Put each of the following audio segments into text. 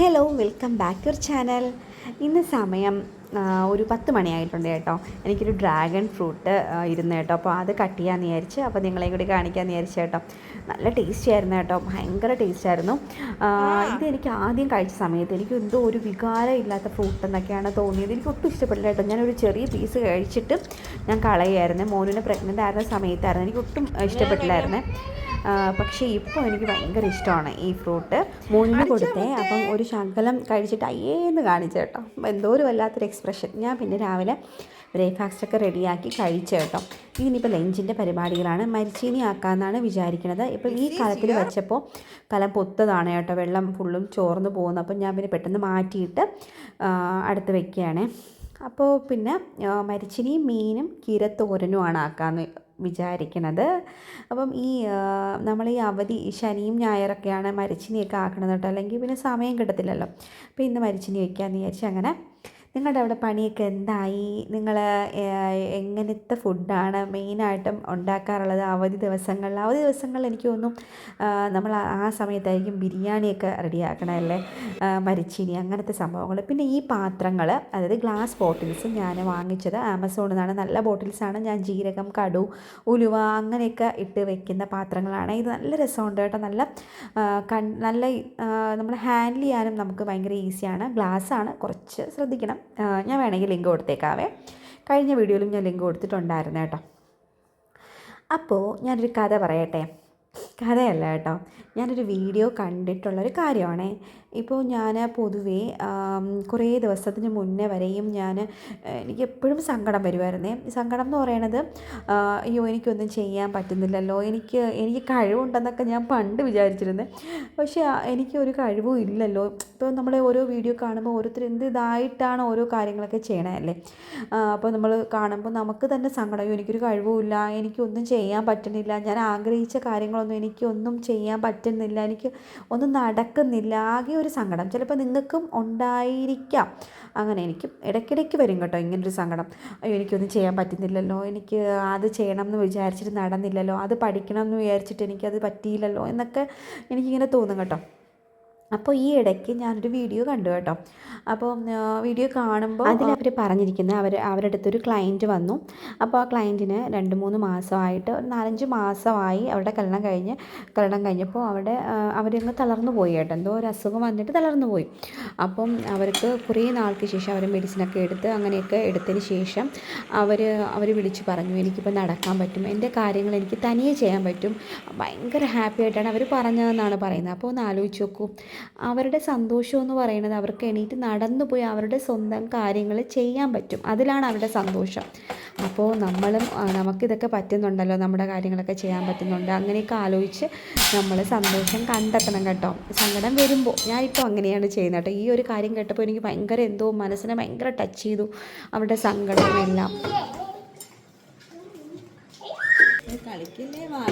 Hello welcome back your channel ഇന്ന് സമയം ഒരു പത്ത് മണിയായിട്ടുണ്ട് കേട്ടോ. എനിക്കൊരു ഡ്രാഗൺ ഫ്രൂട്ട് ഇരുന്ന് കേട്ടോ. അപ്പോൾ അത് കട്ട് ചെയ്യാമെന്ന് വിചാരിച്ച് അപ്പോൾ നിങ്ങളെ കൂടി കാണിക്കാമെന്ന് വിചാരിച്ചു കേട്ടോ. നല്ല ടേസ്റ്റി ആയിരുന്നു കേട്ടോ. ഭയങ്കര ടേസ്റ്റ് ആയിരുന്നു. ഇത് എനിക്ക് ആദ്യം കഴിച്ച സമയത്ത് എനിക്ക് എന്തോ ഒരു വികാരം ഇല്ലാത്ത ഫ്രൂട്ട് എന്നൊക്കെയാണ് തോന്നിയത്. എനിക്ക് ഒട്ടും ഇഷ്ടപ്പെട്ടില്ല കേട്ടോ. ഞാനൊരു ചെറിയ പീസ് കഴിച്ചിട്ട് ഞാൻ കളയുമായിരുന്നു മോനിനെ പ്രഗ്നന്റ് ആയിരുന്ന സമയത്തായിരുന്നു. എനിക്ക് ഒട്ടും ഇഷ്ടപ്പെട്ടില്ലായിരുന്നേ. പക്ഷേ ഇപ്പോൾ എനിക്ക് ഭയങ്കര ഇഷ്ടമാണ് ഈ ഫ്രൂട്ട് മോനിന് കൊടുത്തേ. അപ്പം ഒരു ശകലം കഴിച്ചിട്ട് അയ്യേന്ന് കാണിച്ചേട്ടോ എന്തോ ഒരു വല്ലാത്തൊരു എക്സ്പ്രഷൻ ഞാൻ പിന്നെ രാവിലെ ബ്രേക്ക്ഫാസ്റ്റ് ഒക്കെ റെഡിയാക്കി കഴിച്ചു കേട്ടോ. ഇതിനിപ്പോൾ ലഞ്ചിന്റെ പരിപാടികളാണ്. മരിച്ചീനി ആക്കാമെന്നാണ് വിചാരിക്കുന്നത് ഇപ്പം ഈ കലത്തിൽ വെച്ചപ്പോൾ കലം പൊത്തതാണ് കേട്ടോ. വെള്ളം ഫുള്ളും ചോർന്ന് പോകുന്നു. അപ്പം ഞാൻ പിന്നെ പെട്ടെന്ന് മാറ്റിയിട്ട് അടുത്ത് വെക്കുകയാണേ. അപ്പോൾ പിന്നെ മരിച്ചിനിയും മീനും കീരത്തോരനുമാണ് ആക്കാമെന്ന് വിചാരിക്കുന്നത് അപ്പം ഈ നമ്മൾ ഈ അവധി ശനിയും ഞായറൊക്കെയാണ് മരിച്ചിനിയൊക്കെ ആക്കണത് കേട്ടോ. അല്ലെങ്കിൽ പിന്നെ സമയം കിട്ടത്തില്ലല്ലോ. അപ്പോൾ ഇന്ന് മരിച്ചിനി വയ്ക്കാമെന്ന് വിചാരിച്ച് അങ്ങനെ നിങ്ങളുടെ അവിടെ പണിയൊക്കെ എന്തായി? നിങ്ങൾ എങ്ങനത്തെ ഫുഡാണ് മെയിനായിട്ടും ഉണ്ടാക്കാറുള്ളത്? അവധി ദിവസങ്ങളിൽ അവധി ദിവസങ്ങളിൽ എനിക്ക് തോന്നും നമ്മൾ ആ- സമയത്തായിരിക്കും ബിരിയാണിയൊക്കെ റെഡിയാക്കണമല്ലേ മരിച്ചിനി അങ്ങനത്തെ സംഭവങ്ങൾ. പിന്നെ ഈ പാത്രങ്ങൾ അതായത് ഗ്ലാസ് ബോട്ടിൽസ് ഞാൻ വാങ്ങിച്ചത് ആമസോണിൽ നിന്നാണ്. നല്ല ബോട്ടിൽസാണ്. ഞാൻ ജീരകം കടു ഉലുവ അങ്ങനെയൊക്കെ ഇട്ട് വെക്കുന്ന പാത്രങ്ങളാണ്. ഇത് നല്ല രസമുണ്ട് കേട്ടോ. നല്ല കൺ നല്ല നമ്മൾ ഹാൻഡിൽ ചെയ്യാനും നമുക്ക് ഭയങ്കര ഈസിയാണ്. ഗ്ലാസ്സാണ്. കുറച്ച് ശ്രദ്ധിക്കണം. ഞാൻ വേണമെങ്കിൽ ലിങ്ക് കൊടുത്തേക്കാവേ. കഴിഞ്ഞ വീഡിയോയിലും ഞാൻ ലിങ്ക് കൊടുത്തിട്ടുണ്ടായിരുന്നു കേട്ടോ. അപ്പോൾ ഞാനൊരു കഥ പറയട്ടെ? കഥയല്ല കേട്ടോ. ഞാനൊരു വീഡിയോ കണ്ടിട്ടുള്ളൊരു കാര്യമാണേ. ഇപ്പോൾ ഞാൻ പൊതുവേ കുറേ ദിവസത്തിന് മുന്നേ വരെയും ഞാൻ എനിക്ക് എപ്പോഴും സങ്കടം വരുമായിരുന്നേ. സങ്കടം എന്ന് പറയണത് അയ്യോ എനിക്കൊന്നും ചെയ്യാൻ പറ്റുന്നില്ലല്ലോ എനിക്ക് എനിക്ക് കഴിവുണ്ടെന്നൊക്കെ ഞാൻ പണ്ട് വിചാരിച്ചിരുന്നത് പക്ഷേ എനിക്ക് ഒരു കഴിവും ഇല്ലല്ലോ. ഇപ്പോൾ നമ്മൾ ഓരോ വീഡിയോ കാണുമ്പോൾ ഓരോരുത്തർ എന്ത് ഇതായിട്ടാണ് ഓരോ കാര്യങ്ങളൊക്കെ ചെയ്യണതല്ലേ അപ്പോൾ നമ്മൾ കാണുമ്പോൾ നമുക്ക് തന്നെ സങ്കടം അയ്യോ എനിക്കൊരു കഴിവുമില്ല എനിക്കൊന്നും ചെയ്യാൻ പറ്റുന്നില്ല ഞാൻ ആഗ്രഹിച്ച കാര്യങ്ങളൊന്നും എനിക്കൊന്നും ചെയ്യാൻ പറ്റുന്നില്ല എനിക്ക് ഒന്നും നടക്കുന്നില്ല ആകെ ഒരു സങ്കടം. ചിലപ്പോൾ നിങ്ങൾക്കും ഉണ്ടായിരിക്കാം. അങ്ങനെ എനിക്ക് ഇടയ്ക്കിടയ്ക്ക് വരും കേട്ടോ ഇങ്ങനൊരു സങ്കടം. അയ്യോ എനിക്കൊന്നും ചെയ്യാൻ പറ്റുന്നില്ലല്ലോ. എനിക്ക് അത് ചെയ്യണം എന്ന് വിചാരിച്ചിട്ട് നടന്നില്ലല്ലോ. അത് പഠിക്കണം എന്ന് വിചാരിച്ചിട്ട് എനിക്കത് പറ്റിയില്ലല്ലോ എന്നൊക്കെ എനിക്കിങ്ങനെ തോന്നും കേട്ടോ. അപ്പോൾ ഈ ഇടയ്ക്ക് ഞാനൊരു വീഡിയോ കണ്ടു കേട്ടോ. അപ്പോൾ വീഡിയോ കാണുമ്പോൾ അതിലവർ പറഞ്ഞിരിക്കുന്നത് അവർ അവരുടെ അടുത്തൊരു ക്ലയന്റ് വന്നു. അപ്പോൾ ആ ക്ലയന്റിന് രണ്ട് മൂന്ന് മാസമായിട്ട് ഒരു നാലഞ്ച് മാസമായി അവരുടെ കല്യാണം കഴിഞ്ഞ് കല്യാണം കഴിഞ്ഞപ്പോൾ അവിടെ അവരങ്ങ് തളർന്നു പോയി കേട്ടോ. എന്തോ ഒരു അസുഖം വന്നിട്ട് തളർന്നു പോയി. അപ്പം അവർക്ക് കുറേ നാൾക്ക് ശേഷം അവർ മെഡിസിനൊക്കെ എടുത്ത് അങ്ങനെയൊക്കെ എടുത്തതിന് ശേഷം അവർ അവർ വിളിച്ച് പറഞ്ഞു എനിക്കിപ്പോൾ നടക്കാൻ പറ്റും. എന്റെ കാര്യങ്ങൾ എനിക്ക് തനിയെ ചെയ്യാൻ പറ്റും. ഭയങ്കര ഹാപ്പി ആയിട്ടാണ് അവർ പറഞ്ഞതെന്നാണ് പറയുന്നത്. അപ്പോൾ ഒന്ന് ആലോചിച്ച് നോക്കൂ. അവരുടെ സന്തോഷം എന്ന് പറയുന്നത് അവർക്ക് എണീറ്റ് നടന്നു പോയി അവരുടെ സ്വന്തം കാര്യങ്ങൾ ചെയ്യാൻ പറ്റും. അതിലാണ് അവരുടെ സന്തോഷം. അപ്പോൾ നമ്മളും നമുക്കിതൊക്കെ പറ്റുന്നുണ്ടല്ലോ. നമ്മുടെ കാര്യങ്ങളൊക്കെ ചെയ്യാൻ പറ്റുന്നുണ്ട്. അങ്ങനെയൊക്കെ ആലോചിച്ച് നമ്മൾ സന്തോഷം കണ്ടെത്തണം കേട്ടോ. സങ്കടം വരുമ്പോൾ ഞാനിപ്പോൾ അങ്ങനെയാണ് ചെയ്യുന്നത് കേട്ടോ. ഈ ഒരു കാര്യം കേട്ടപ്പോൾ എനിക്ക് ഭയങ്കര എന്തോ മനസ്സിനെ ഭയങ്കര ടച്ച് ചെയ്തു. അവരുടെ സങ്കടം എല്ലാം. കളിക്കില്ലേ വാ?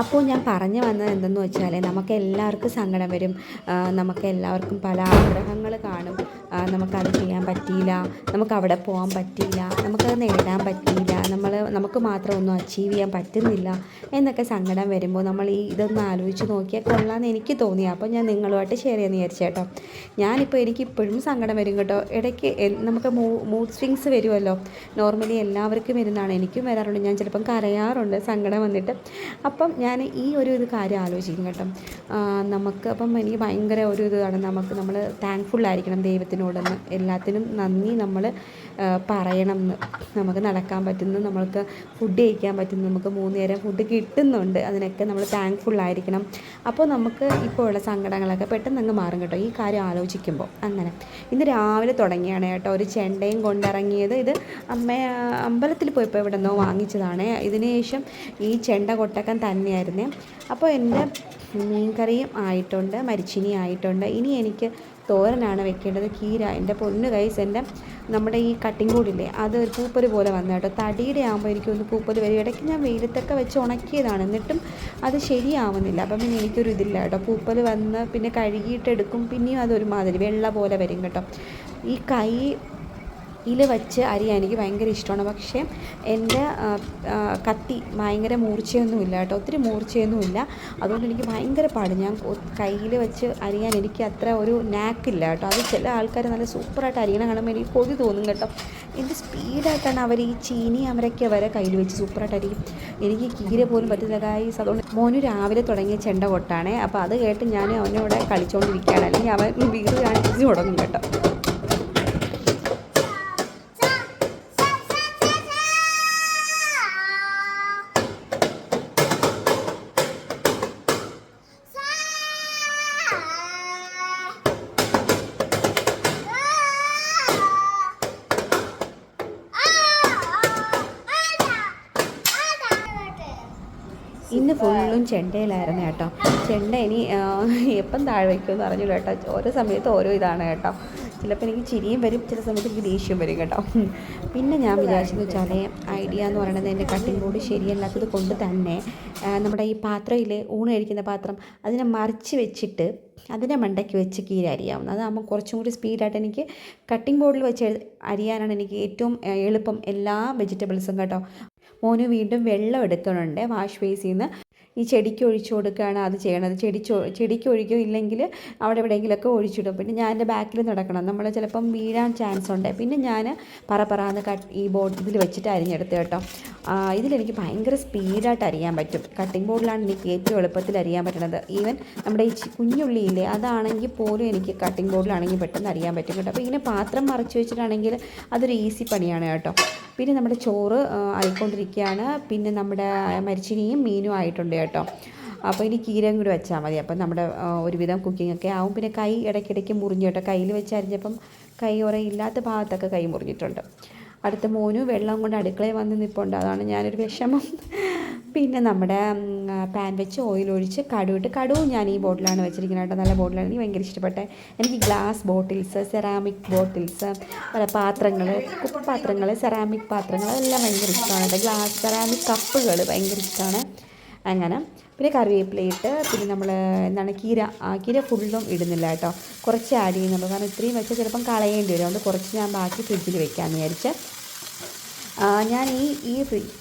അപ്പോൾ ഞാൻ പറഞ്ഞു വന്നത് എന്തെന്ന് വെച്ചാൽ നമുക്ക് എല്ലാവർക്കും സങ്കടം വരും. നമുക്ക് എല്ലാവർക്കും പല ആഗ്രഹങ്ങൾ കാണും. നമുക്കത് ചെയ്യാൻ പറ്റിയില്ല. നമുക്ക് അവിടെ പോകാൻ പറ്റിയില്ല. നമുക്കത് നേടാൻ പറ്റിയില്ല. നമ്മൾ നമുക്ക് മാത്രം ഒന്നും അച്ചീവ് ചെയ്യാൻ പറ്റുന്നില്ല എന്നൊക്കെ സങ്കടം വരുമ്പോൾ നമ്മൾ ഈ ഇതൊന്ന് ആലോചിച്ച് നോക്കിയാൽ കൊള്ളാമെന്ന് എനിക്ക് തോന്നി. അപ്പോൾ ഞാൻ നിങ്ങളുമായിട്ട് ഷെയർ ചെയ്യാൻ വിചാരിച്ചു കേട്ടോ. ഞാനിപ്പോൾ എനിക്ക് ഇപ്പോഴും സങ്കടം വരും കേട്ടോ. ഇടയ്ക്ക് നമുക്ക് മൂഡ് സ്വിങ്സ് വരുമല്ലോ. നോർമലി എല്ലാവർക്കും വരുന്നതാണ് എനിക്കും വരാറുണ്ട്. ഞാൻ ചിലപ്പം കരയാറുണ്ട് സങ്കടം വന്നിട്ട്. അപ്പം ഞാൻ ഈ ഒരു ഇത് കാര്യം ആലോചിക്കും കേട്ടോ. നമുക്ക് അപ്പം എനിക്ക് ഭയങ്കര ഒരു ഇതാണ്. നമുക്ക് നമ്മൾ താങ്ക്ഫുൾ ആയിരിക്കണം ദൈവത്തിനോടെന്ന്. എല്ലാത്തിനും നന്ദി നമ്മൾ പറയണം എന്ന്. നമുക്ക് നടക്കാൻ പറ്റുന്നു നമ്മൾക്ക് ഫുഡ് കഴിക്കാൻ പറ്റുന്നു. നമുക്ക് മൂന്ന് നേരം ഫുഡ് കിട്ടുന്നുണ്ട്. അതിനൊക്കെ നമ്മൾ താങ്ക്ഫുൾ ആയിരിക്കണം. അപ്പോൾ നമുക്ക് ഇപ്പോൾ ഉള്ള സങ്കടങ്ങളൊക്കെ പെട്ടെന്ന് അങ്ങ് മാറും കേട്ടോ. ഈ കാര്യം ആലോചിക്കുമ്പോൾ. അങ്ങനെ. ഇന്ന് രാവിലെ തുടങ്ങിയാണ് കേട്ടോ. ഒരു ചെണ്ടയും കൊണ്ടിറങ്ങിയത്. ഇത് അമ്മ അമ്പലത്തിൽ പോയപ്പോൾ ഇവിടെ നിന്നോ വാങ്ങിച്ചതാണ്. ഇതിന് ശേഷം ഈ ചെണ്ട കൊട്ടക്കൻ തന്നെയായിരുന്നേ. അപ്പോൾ എന്റെ മീൻകറിയും ആയിട്ടുണ്ട്. മരിച്ചിനി ആയിട്ടുണ്ട്. ഇനി എനിക്ക് തോരനാണ് വെക്കേണ്ടത്. കീര എന്റെ പൊന്ന് കൈസ് എന്റെ നമ്മുടെ ഈ കട്ടിംഗ് ബോർഡില്ലേ അത് ഒരു പൂപ്പൽ പോലെ വന്നു കേട്ടോ. തടിയുടെ ആകുമ്പോൾ എനിക്കൊന്ന് പൂപ്പൽ വരും. ഇടയ്ക്ക് ഞാൻ വെയിലത്തൊക്കെ വെച്ച് ഉണക്കിയതാണ്. എന്നിട്ടും അത് ശരിയാവുന്നില്ല. അപ്പം പിന്നെ എനിക്കൊരു ഇതില്ല കേട്ടോ. പൂപ്പൽ വന്ന് പിന്നെ കഴുകിയിട്ടെടുക്കും പിന്നെയും അതൊരുമാതിരി വെള്ള പോലെ വരും കേട്ടോ. ഈ കൈ ഇതിൽ വെച്ച് അരിയാൻ എനിക്ക് ഭയങ്കര ഇഷ്ടമാണ്. പക്ഷേ എന്റെ കത്തി ഭയങ്കര മൂർച്ചയൊന്നുമില്ല കേട്ടോ. ഒത്തിരി മൂർച്ചയൊന്നുമില്ല. അതുകൊണ്ട് എനിക്ക് ഭയങ്കര പാട്. ഞാൻ കയ്യിൽ വെച്ച് അരിയാൻ എനിക്ക് അത്ര ഒരു നാക്കില്ല കേട്ടോ. അത് ചില ആൾക്കാർ നല്ല സൂപ്പറായിട്ട് അരിയണം കാണുമ്പോൾ എനിക്ക് കൊതി തോന്നും കേട്ടോ. എന്ത് സ്പീഡായിട്ടാണ് അവർ ഈ ചീനി അമരയ്ക്ക വരെ കയ്യിൽ വെച്ച് സൂപ്പറായിട്ട് അരിയും. എനിക്ക് കീര പോലും പറ്റില്ല ഗായ്സ് അതുകൊണ്ട് മോനു രാവിലെ തുടങ്ങിയ ചെണ്ട കൊട്ടാണേ അപ്പോൾ അത് കേട്ട് ഞാൻ അവനോടെ കളിച്ചുകൊണ്ടിരിക്കുകയാണ് അല്ലെങ്കിൽ അവൻ വീട് കാണിച്ച് തുടങ്ങും കേട്ടോ. ചെണ്ടയിലായിരുന്നു കേട്ടോ. ചെണ്ട ഇനി എപ്പം താഴെ വയ്ക്കുമെന്ന് അറിഞ്ഞില്ല കേട്ടോ. ഓരോ സമയത്ത് ഓരോ ഇതാണ് കേട്ടോ. ചിലപ്പോൾ എനിക്ക് ചിരിയും വരും ചില സമയത്ത് എനിക്ക് ദേഷ്യം വരും കേട്ടോ. പിന്നെ ഞാൻ വിചാരിച്ചെന്ന് വെച്ചാൽ ഐഡിയ എന്ന് പറയുന്നത് എന്റെ കട്ടിംഗ് ബോർഡ് ശരിയല്ലാത്തത് കൊണ്ട് തന്നെ നമ്മുടെ ഈ പാത്രയിൽ ഊണ് കഴിക്കുന്ന പാത്രം അതിനെ മറിച്ച് വെച്ചിട്ട് അതിനെ മണ്ടയ്ക്ക് വെച്ച് കീര അരിയാവുന്നത്. അതാകുമ്പോൾ കുറച്ചും കൂടി സ്പീഡായിട്ട് എനിക്ക് കട്ടിംഗ് ബോർഡിൽ വെച്ച് അരിയാനാണ് എനിക്ക് ഏറ്റവും എളുപ്പം എല്ലാ വെജിറ്റബിൾസും കേട്ടോ. മോന് വീണ്ടും വെള്ളം എടുക്കണുണ്ട് വാഷ് ബേസിൽ നിന്ന് ഈ ചെടിക്ക് ഒഴിച്ചു കൊടുക്കുകയാണ് അത് ചെയ്യണത്. ചെടി ചെടിക്ക് ഒഴിക്കും ഇല്ലെങ്കിൽ അവിടെ എവിടെയെങ്കിലുമൊക്കെ ഒഴിച്ചിടും. പിന്നെ ഞാൻ എന്റെ ബാക്കിൽ നടക്കണം. നമ്മൾ ചിലപ്പം വീഴാൻ ചാൻസ് ഉണ്ട്. പിന്നെ ഞാൻ പറ പറന്ന് കട്ട് ഈ ബോർഡ് ഇതിൽ വെച്ചിട്ട് അരിഞ്ഞെടുത്ത് കേട്ടോ. ഇതിലെനിക്ക് ഭയങ്കര സ്പീഡായിട്ട് അറിയാൻ പറ്റും. കട്ടിംഗ് ബോർഡിലാണ് എനിക്ക് ഏറ്റവും എളുപ്പത്തിൽ അറിയാൻ പറ്റുന്നത് ഈവൻ നമ്മുടെ ഈ കുഞ്ഞുള്ളിയില്ലേ അതാണെങ്കിൽ പോലും എനിക്ക് കട്ടിംഗ് ബോർഡിലാണെങ്കിൽ പെട്ടെന്ന് അറിയാൻ പറ്റും കേട്ടോ. അപ്പോൾ ഇങ്ങനെ പാത്രം മറച്ചു വെച്ചിട്ടാണെങ്കിൽ അതൊരു ഈസി പണിയാണ് കേട്ടോ. പിന്നെ നമ്മുടെ ചോറ് ആയിക്കൊണ്ടിരിക്കുകയാണ്. പിന്നെ നമ്മുടെ മരിച്ചിനിയും മീനും ആയിട്ടുണ്ട് കേട്ടോ. അപ്പോൾ ഇനി കീരയും കൂടി വെച്ചാൽ മതി. അപ്പം നമ്മുടെ ഒരുവിധം കുക്കിംഗ് ഒക്കെ ആവും. പിന്നെ കൈ ഇടയ്ക്കിടയ്ക്ക് മുറിഞ്ഞു കേട്ടോ. കയ്യിൽ വെച്ച് അരിഞ്ഞപ്പം കൈ ഇല്ലാത്ത ഭാഗത്തൊക്കെ കൈ മുറിഞ്ഞിട്ടുണ്ട്. അടുത്ത മോനും വെള്ളം കൊണ്ട് അടുക്കളയിൽ വന്ന് നിൽപ്പുണ്ട് അതാണ് ഞാനൊരു വിഷമം. പിന്നെ നമ്മുടെ പാൻ വെച്ച് ഓയിൽ ഒഴിച്ച് കടുവിട്ട് കടുവും ഞാൻ ഈ ബോട്ടിലാണ് വെച്ചിരിക്കുന്നത് കേട്ടോ. നല്ല ബോട്ടിലാണ്. എനിക്ക് ഭയങ്കര ഇഷ്ടപ്പെട്ടെ. എനിക്ക് ഗ്ലാസ് ബോട്ടിൽസ് സെറാമിക് ബോട്ടിൽസ് പല പാത്രങ്ങൾ കുപ്പിപ്പാത്രങ്ങൾ സെറാമിക് പാത്രങ്ങൾ എല്ലാം ഭയങ്കര ഇഷ്ടമാണ് കേട്ടോ. ഗ്ലാസ് സെറാമിക് കപ്പുകൾ ഭയങ്കര ഇഷ്ടമാണ്. അങ്ങനെ. പിന്നെ കറിവേപ്പിലയിട്ട് പിന്നെ നമ്മൾ എന്താണ് കീര. കീര ഫുള്ളും ഇടുന്നില്ല കേട്ടോ. കുറച്ച് ആഡ് ചെയ്യുന്നുള്ളൂ. കാരണം ഇത്രയും വെച്ചാൽ ചിലപ്പം കളയേണ്ടി വരും. അതുകൊണ്ട് കുറച്ച് ഞാൻ ബാക്കി ഫ്രിഡ്ജിൽ വെക്കാമെന്ന് വിചാരിച്ച്. ഞാൻ ഈ ഈ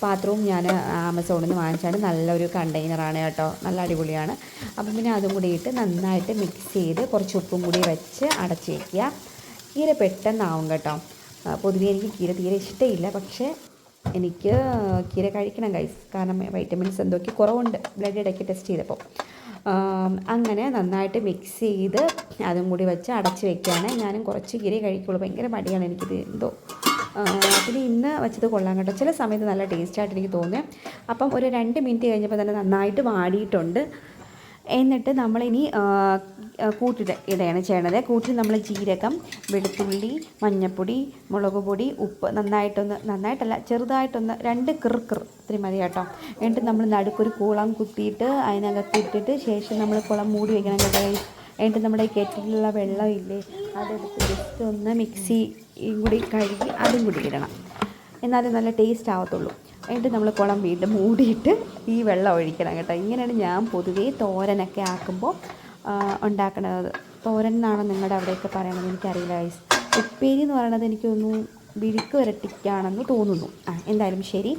പാത്രവും ഞാൻ ആമസോണിൽ നിന്ന് വാങ്ങിച്ചാണ് നല്ലൊരു കണ്ടെയ്നറാണ് കേട്ടോ. നല്ല അടിപൊളിയാണ്. അപ്പം പിന്നെ അതും കൂടി ഇട്ട് നന്നായിട്ട് മിക്സ് ചെയ്ത് കുറച്ച് ഉപ്പും കൂടി വെച്ച് അടച്ച് വയ്ക്കുക കീര പെട്ടെന്നാവും കേട്ടോ. പൊതുവേ എനിക്ക് കീര തീരെ ഇഷ്ടമില്ല പക്ഷേ എനിക്ക് കീര കഴിക്കണം കൈസ് കാരണം വൈറ്റമിൻസ് എന്തൊക്കെ കുറവുണ്ട്. ബ്ലഡ് ഇടയ്ക്ക് ടെസ്റ്റ് ചെയ്തപ്പോൾ അങ്ങനെ നന്നായിട്ട് മിക്സ് ചെയ്ത് അതും കൂടി വെച്ച് അടച്ച് വെക്കുകയാണ് ഞാനും കുറച്ച് കീര കഴിക്കുള്ളൂ. ഭയങ്കര മടിയാണ് എനിക്കിത് എന്തോ. പിന്നെ ഇന്ന് വെച്ചത് കൊള്ളാൻ കേട്ടോ. ചില സമയത്ത് നല്ല ടേസ്റ്റായിട്ട് എനിക്ക് തോന്നിയത് അപ്പം ഒരു രണ്ട് മിനിറ്റ് കഴിഞ്ഞപ്പോൾ തന്നെ നന്നായിട്ട് വാടിയിട്ടുണ്ട്. എന്നിട്ട് നമ്മളിനി കൂട്ടിട ഇടയാണ് ചെയ്യണത്. കൂട്ടിൽ നമ്മൾ ജീരകം വെളുത്തുള്ളി മഞ്ഞൾപ്പൊടി മുളക് പൊടി ഉപ്പ് നന്നായിട്ടൊന്ന് നന്നായിട്ടല്ല ചെറുതായിട്ടൊന്ന് രണ്ട് കിറുക്കിർ കിർ ഇത്രയും മതി കേട്ടോ. എന്നിട്ട് നമ്മൾ നടുക്കൊരു കുളം കുത്തിയിട്ട് അതിനകത്ത് ഇട്ടിട്ട് ശേഷം നമ്മൾ കുളം മൂടി വയ്ക്കണം കേട്ടോ എന്നിട്ട് നമ്മുടെ കെറ്റിലുള്ള വെള്ളമില്ലേ അതെടുത്ത് ജസ്റ്റ് ഒന്ന് മിക്സി കൂടി കഴുകി അതും കൂടി ഇടണം. എന്നാലും നല്ല ടേസ്റ്റ് ആവത്തുള്ളൂ. എന്നിട്ട് നമ്മൾ കുളം വീണ്ടും മൂടിയിട്ട് ഈ വെള്ളം ഒഴിക്കണം കേട്ടോ. ഇങ്ങനെയാണ് ഞാൻ പൊതുവേ തോരനൊക്കെ ആക്കുമ്പോൾ ഉണ്ടാക്കുന്നത് തോരൻ എന്നാണോ നിങ്ങളുടെ അവിടെയൊക്കെ പറയണത്? എനിക്കറിയില്ല ഉപ്പേരി എന്ന് പറയുന്നത് എനിക്കൊന്നും വിഴുക്ക് വരട്ടിക്കാണെന്ന് തോന്നുന്നു. ആ എന്തായാലും ശരി.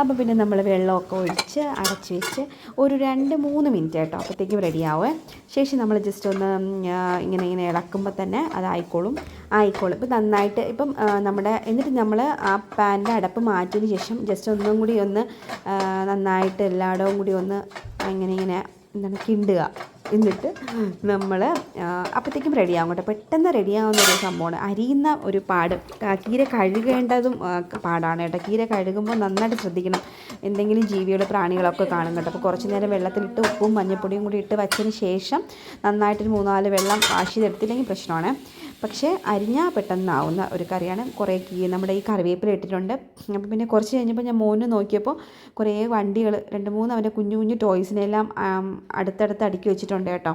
അപ്പോൾ പിന്നെ നമ്മൾ വെള്ളമൊക്കെ ഒഴിച്ച് അടച്ച് വെച്ച് ഒരു രണ്ട് മൂന്ന് മിനിറ്റ് കേട്ടോ അപ്പോഴത്തേക്കും റെഡിയാവേ ശേഷം നമ്മൾ ജസ്റ്റ് ഒന്ന് ഇങ്ങനെ ഇങ്ങനെ ഇളക്കുമ്പോൾ തന്നെ അതായിക്കോളും ആയിക്കോളും. ഇപ്പം നന്നായിട്ട് ഇപ്പം നമ്മുടെ എന്നിട്ട് നമ്മൾ ആ പാനിന്റെ അടപ്പ് മാറ്റിയതിന് ശേഷം ജസ്റ്റ് ഒന്നും കൂടി ഒന്ന് നന്നായിട്ട് എല്ലായിടവും കൂടി ഒന്ന് ഇങ്ങനെ ഇങ്ങനെ എന്താണ് കിണ്ടുക. എന്നിട്ട് നമ്മൾ അപ്പോഴത്തേക്കും റെഡിയാകും കേട്ടോ. പെട്ടെന്ന് റെഡിയാവുന്ന ഒരു സംഭവമാണ്. അരിയുന്ന ഒരു പാട്. കീര കഴുകേണ്ടതും പാടാണ് കേട്ടോ. കീര കഴുകുമ്പോൾ നന്നായിട്ട് ശ്രദ്ധിക്കണം. എന്തെങ്കിലും ജീവികളോ പ്രാണികളൊക്കെ കാണും കേട്ടോ. അപ്പോൾ കുറച്ച് നേരം വെള്ളത്തിലിട്ട് ഉപ്പും മഞ്ഞൾപ്പൊടിയും കൂടി ഇട്ട് വച്ചതിന് ശേഷം നന്നായിട്ടൊരു മൂന്നാൽ വെള്ളം വാഷ് ചെയ്തെടുത്തില്ലെങ്കിൽ പ്രശ്നമാണ്. പക്ഷേ അരിഞ്ഞാൽ പെട്ടെന്നാവുന്ന ഒരു കറിയാണ്. കുറേ കീ നമ്മുടെ ഈ കറിവേപ്പില ഇട്ടിട്ടുണ്ട്. അപ്പോൾ പിന്നെ കുറച്ച് കഴിഞ്ഞപ്പോൾ ഞാൻ മോനെ നോക്കിയപ്പോൾ കുറേ വണ്ടികൾ രണ്ട് മൂന്ന് അവന്റെ കുഞ്ഞു കുഞ്ഞു ടോയ്സിനെല്ലാം അടുത്തടുത്ത് അടുക്കി വെച്ചിട്ടുണ്ട് കേട്ടോ.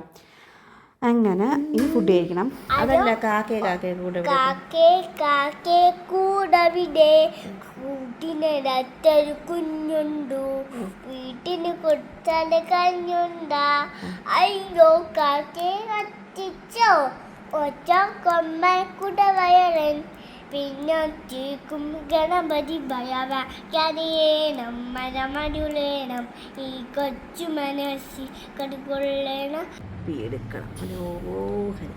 അങ്ങനെ ഈ ഫുഡ് കഴിക്കണം. അതല്ല കാക്കേ കാക്കേ കൂടെ കാക്കേ കാക്കേ കൂടവിടെ കൂട്ടിനൊരത്തൊരു കുഞ്ഞുണ്ടു. വീട്ടിന് കൊടുത്താൽ കഞ്ഞുണ്ടാ. അയ്യോ കാക്കേ കത്തിച്ചോ? ഒറ്റ കൊമ്മ കുടവയറൻ പിന്നെ തീക്കും ഗണപതി ഭയവയ്ക്കറിയണം മരമടുളേണം ഈ കൊച്ചു മനസ്സിൽ കടുകൊള്ളേണം.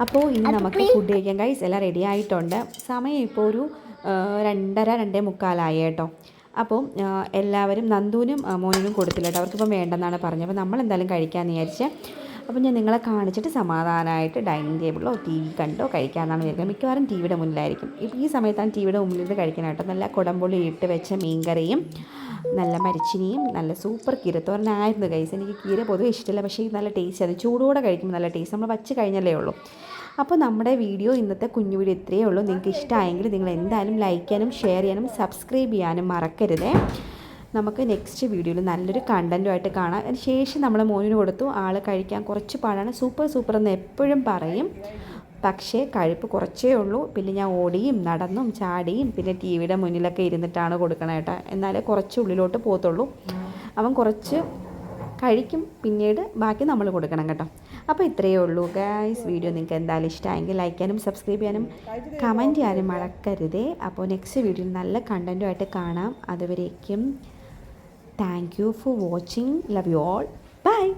അപ്പോൾ ഇനി നമുക്ക് ഫുഡ് കഴിക്കാൻ ഗൈസ് എല്ലാം റെഡി ആയിട്ടുണ്ട്. സമയം ഇപ്പോൾ ഒരു രണ്ടര രണ്ടേ മുക്കാലായി കേട്ടോ. അപ്പോൾ എല്ലാവരും നന്ദുവിനും മോനിനും കൊടുത്തില്ല കേട്ടോ. അവർക്കിപ്പം വേണ്ടെന്നാണ് പറഞ്ഞത്. അപ്പോൾ നമ്മൾ എന്തായാലും കഴിക്കാമെന്ന് വിചാരിച്ച് അപ്പോൾ ഞാൻ നിങ്ങളെ കാണിച്ചിട്ട് സമാധാനമായിട്ട് ഡൈനിങ് ടേബിളിലോ ടി വി കണ്ടോ കഴിക്കാമെന്നാണ് വിചാരിക്കുന്നത്. മിക്കവാറും ടി വിയുടെ മുന്നിലായിരിക്കും. ഈ സമയത്താണ് ടി വിയുടെ മുന്നിലിരുന്ന് കഴിക്കാനായിട്ട് നല്ല കുടംപുളി ഇട്ട് വെച്ച മീൻകറിയും നല്ല മരിച്ചിനിയും നല്ല സൂപ്പർ കീര തോരനായിരുന്നു കൈസ് എനിക്ക് കീര പൊതുവെ ഇഷ്ടമില്ല പക്ഷേ നല്ല ടേസ്റ്റ് അത് ചൂടോടെ കഴിക്കുമ്പോൾ നല്ല ടേസ്റ്റ് നമ്മൾ വച്ച് കഴിഞ്ഞല്ലേ ഉള്ളൂ. അപ്പോൾ നമ്മുടെ വീഡിയോ ഇന്നത്തെ കുഞ്ഞു വീഡിയോ ഇത്രയേ ഉള്ളൂ. നിങ്ങൾക്ക് ഇഷ്ടമായെങ്കിൽ നിങ്ങൾ എന്തായാലും ലൈക്ക് ചെയ്യാനും ഷെയർ ചെയ്യാനും സബ്സ്ക്രൈബ് ചെയ്യാനും മറക്കരുതേ. നമുക്ക് നെക്സ്റ്റ് വീഡിയോയിൽ നല്ലൊരു കണ്ടന്റുമായിട്ട് കാണാം. അതിന് ശേഷം നമ്മൾ മോനിന് കൊടുത്തു ആൾ കഴിക്കാൻ കുറച്ച് പാടാണ്. സൂപ്പർ സൂപ്പർ എന്ന് എപ്പോഴും പറയും. പക്ഷേ കഴിപ്പ് കുറച്ചേ ഉള്ളൂ. പിന്നെ ഞാൻ ഓടിയും നടന്നും ചാടിയും പിന്നെ ടി വിയുടെ മുന്നിലൊക്കെ ഇരുന്നിട്ടാണ് കൊടുക്കണേ കേട്ടോ എന്നാലേ കുറച്ച് ഉള്ളിലോട്ട് പോകത്തുള്ളൂ. അവൻ കുറച്ച് കഴിക്കും. പിന്നീട് ബാക്കി നമ്മൾ കൊടുക്കണം കേട്ടോ. അപ്പോൾ ഇത്രയേ ഉള്ളൂ ഗൈസ് വീഡിയോ നിങ്ങൾക്ക് എന്തായാലും ഇഷ്ടമായെങ്കിൽ ലൈക്ക് ചെയ്യാനും സബ്സ്ക്രൈബ് ചെയ്യാനും കമന്റ് ചെയ്യാനും മറക്കരുതേ. അപ്പോൾ നെക്സ്റ്റ് വീഡിയോയിൽ നല്ല കണ്ടന്റുമായിട്ട് കാണാം. അതുവരേക്കും Thank you for watching. Love you all. Bye.